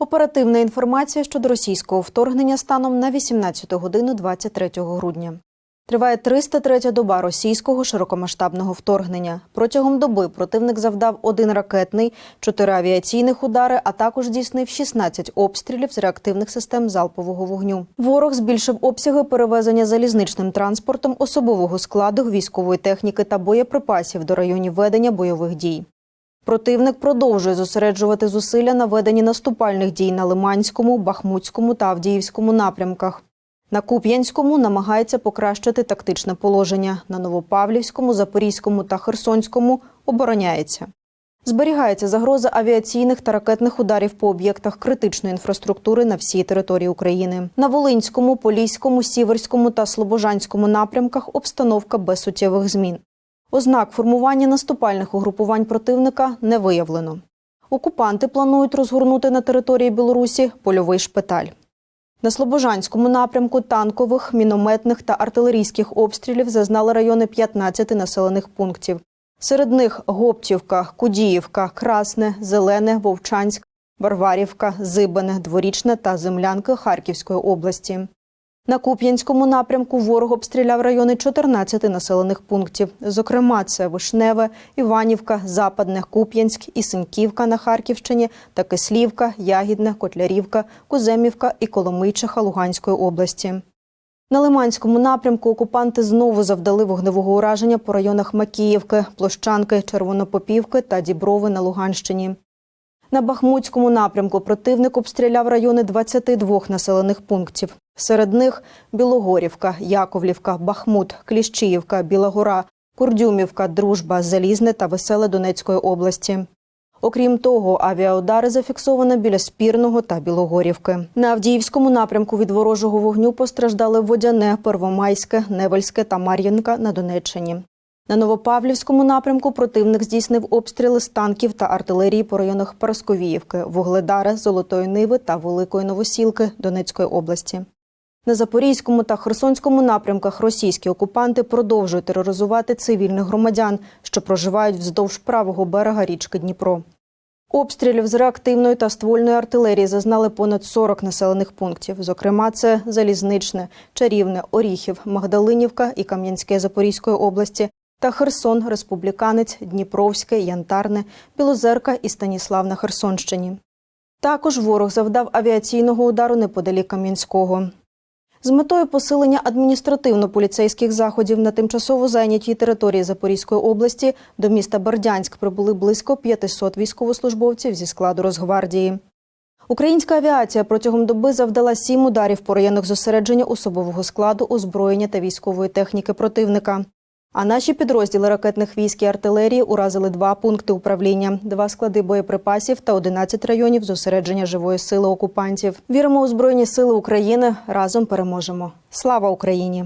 Оперативна інформація щодо російського вторгнення станом на 18 годину 23 грудня. Триває 303-я доба російського широкомасштабного вторгнення. Протягом доби противник завдав один ракетний, чотири авіаційних удари, а також здійснив 16 обстрілів з реактивних систем залпового вогню. Ворог збільшив обсяги перевезення залізничним транспортом особового складу, військової техніки та боєприпасів до районів ведення бойових дій. Противник продовжує зосереджувати зусилля на веденні наступальних дій на Лиманському, Бахмутському та Авдіївському напрямках. На Куп'янському намагається покращити тактичне положення. На Новопавлівському, Запорізькому та Херсонському обороняється. Зберігається загроза авіаційних та ракетних ударів по об'єктах критичної інфраструктури на всій території України. На Волинському, Поліському, Сіверському та Слобожанському напрямках обстановка без суттєвих змін. Ознак формування наступальних угрупувань противника не виявлено. Окупанти планують розгорнути на території Білорусі польовий шпиталь. На Слобожанському напрямку танкових, мінометних та артилерійських обстрілів зазнали райони 15 населених пунктів. Серед них Гоптівка, Кудіївка, Красне, Зелене, Вовчанськ, Варварівка, Зибане, Дворічне та Землянки Харківської області. На Куп'янському напрямку ворог обстріляв райони 14 населених пунктів. Зокрема, це Вишневе, Іванівка, Западне, Куп'янськ, Ісеньківка на Харківщині та Кислівка, Ягідне, Котлярівка, Куземівка і Коломийчиха Луганської області. На Лиманському напрямку окупанти знову завдали вогневого ураження по районах Макіївки, Площанки, Червонопопівки та Діброви на Луганщині. На Бахмутському напрямку противник обстріляв райони 22 населених пунктів. Серед них Білогорівка, Яковлівка, Бахмут, Кліщіївка, Білогора, Курдюмівка, Дружба, Залізне та Веселе Донецької області. Окрім того, авіаудари зафіксовано біля Спірного та Білогорівки. На Авдіївському напрямку від ворожого вогню постраждали Водяне, Первомайське, Невельське та Мар'їнка на Донеччині. На Новопавлівському напрямку противник здійснив обстріли з танків та артилерії по районах Парасковіївки, Вугледари, Золотої Ниви та Великої Новосілки Донецької області. На Запорізькому та Херсонському напрямках російські окупанти продовжують тероризувати цивільних громадян, що проживають вздовж правого берега річки Дніпро. Обстрілів з реактивної та ствольної артилерії зазнали понад 40 населених пунктів. Зокрема, це Залізничне, Чарівне, Оріхів, Магдалинівка і Кам'янське Запорізької області та Херсон, Республіканець, Дніпровське, Янтарне, Білозерка і Станіслав на Херсонщині. Також ворог завдав авіаційного удару неподалік Кам'янського. З метою посилення адміністративно-поліцейських заходів на тимчасово зайнятій території Запорізької області до міста Бердянськ прибули близько 500 військовослужбовців зі складу Росгвардії. Українська авіація протягом доби завдала сім ударів по районах зосередження особового складу, озброєння та військової техніки противника. А наші підрозділи ракетних військ і артилерії уразили два пункти управління, два склади боєприпасів та 11 районів зосередження живої сили окупантів. Віримо у збройні сили України. Разом переможемо. Слава Україні!